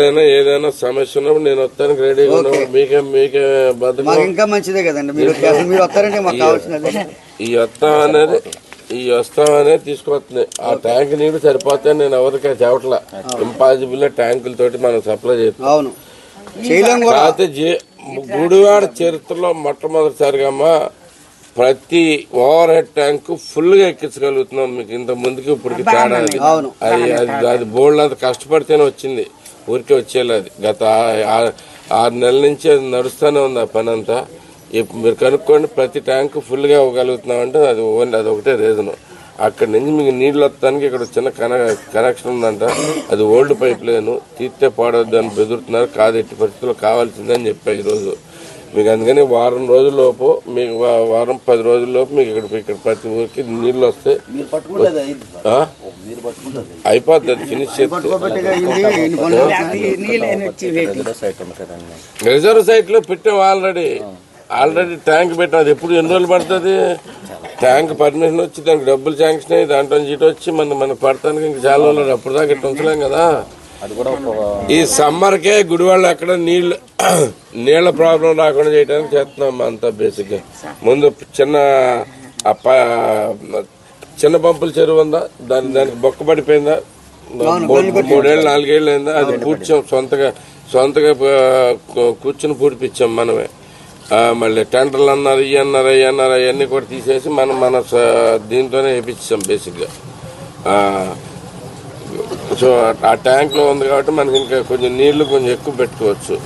ఏదైనా ఏదైనా సమస్య ఉన్నప్పుడు నేను వస్తానికి రెడీగా ఉన్నాను మీకే మీకే బతుకు మాకు ఇంకా మంచిదే కదండి. మీరు అసలు మీరు వస్తారంటే మాకు కావాల్సినది. ఈ వస్తాం అనేది ఈ వస్తాం అనేది తీసుకొస్తుంది ఆ ట్యాంక్ నీళ్ళు సరిపోతే నేను ఎవరికి చెప్పట్లా ఇంపాసిబుల్ ట్యాంకులతోటి మనం సప్లై చేస్తాం. అవును. కూడా. జే- గుడివాడ చరిత్రలో మొట్టమొదటిసారిగా అమ్మా ప్రతి ఓవర్ హెడ్ ట్యాంక్ ఫుల్గా ఎక్కించగలుగుతున్నాం మీకు ఇంత ముందుకి ఇప్పటికి తేడా అది. అవును. అది అది అది బోల్డ్ అంత కష్టపడితేనే వచ్చింది. ఊరికే వచ్చేలాది గత ఆరు నెలల నుంచి అది నడుస్తూనే ఉంది ఆ పని అంతా ఇప్పుడు మీరు కనుక్కోండి ప్రతి ట్యాంక్ ఫుల్గా ఇవ్వగలుగుతున్నాం అంటే అది ఓన్లీ అది ఒకటే రీజన్. అక్కడి నుంచి మీకు నీళ్ళు వస్తానికి ఇక్కడ చిన్న కన కనెక్షన్ ఉందంట. అది ఓల్డ్ పైప్ లేను. తీస్తే పాడవద్దు అని బెదురుతున్నారు. కాదు ఎట్టి పరిస్థితుల్లో కావాల్సిందని చెప్పా ఈరోజు. మీకు అందుకని వారం రోజుల్లోపు మీకు వారం పది రోజుల్లోపు మీకు ఇక్కడ ఇక్కడ ప్రతి ఊరికి నీళ్ళు వస్తే ఆ? అయిపోద్ది అది ఫినిష్ రిజర్వ్ సైట్లో పెట్టాం ఆల్రెడీ. ఆల్రెడీ ట్యాంక్ పెట్టాం. అది ఎప్పుడు ఎన్ని రోజులు పడుతుంది? ట్యాంక్ పర్మిషన్ వచ్చి దానికి డబ్బులు శాంక్షన్ అయ్యి దాంట్లో నుంచి ఇటు వచ్చి మన మనకు పడటానికి ఇంకా చాలా రోజులు అప్పుడు దాకా ఇట్లా ఉంచలేం కదా. ఈ సమ్మర్కే గుడివాళ్ళు ఎక్కడ నీళ్ళు నీళ్ళ ప్రాబ్లం రాకుండా చేయడానికి చేస్తున్నాం అంతా బేసిక్గా ముందు చిన్న చిన్న పంపుల చెరువు ఉందా? దాని దానికి బొక్క పడిపోయిందా? మూడు- మూడేళ్ళు నాలుగేళ్ళు అయిందా? అది పూడ్చాం సొంతగా సొంతగా కూర్చుని పూడిపించాం మనమే. ఆ, మళ్ళీ టెండర్లు అన్నారు ఇవి అన్నారు అవి అన్నారు అవన్నీ కూడా తీసేసి మనం మన స- దీంతోనే వేయించాం బేసిక్గా. సో ఆ ట్యాంక్లో ఉంది కాబట్టి మనకి ఇంకా కొంచెం నీళ్ళు కొంచెం ఎక్కువ పెట్టుకోవచ్చు.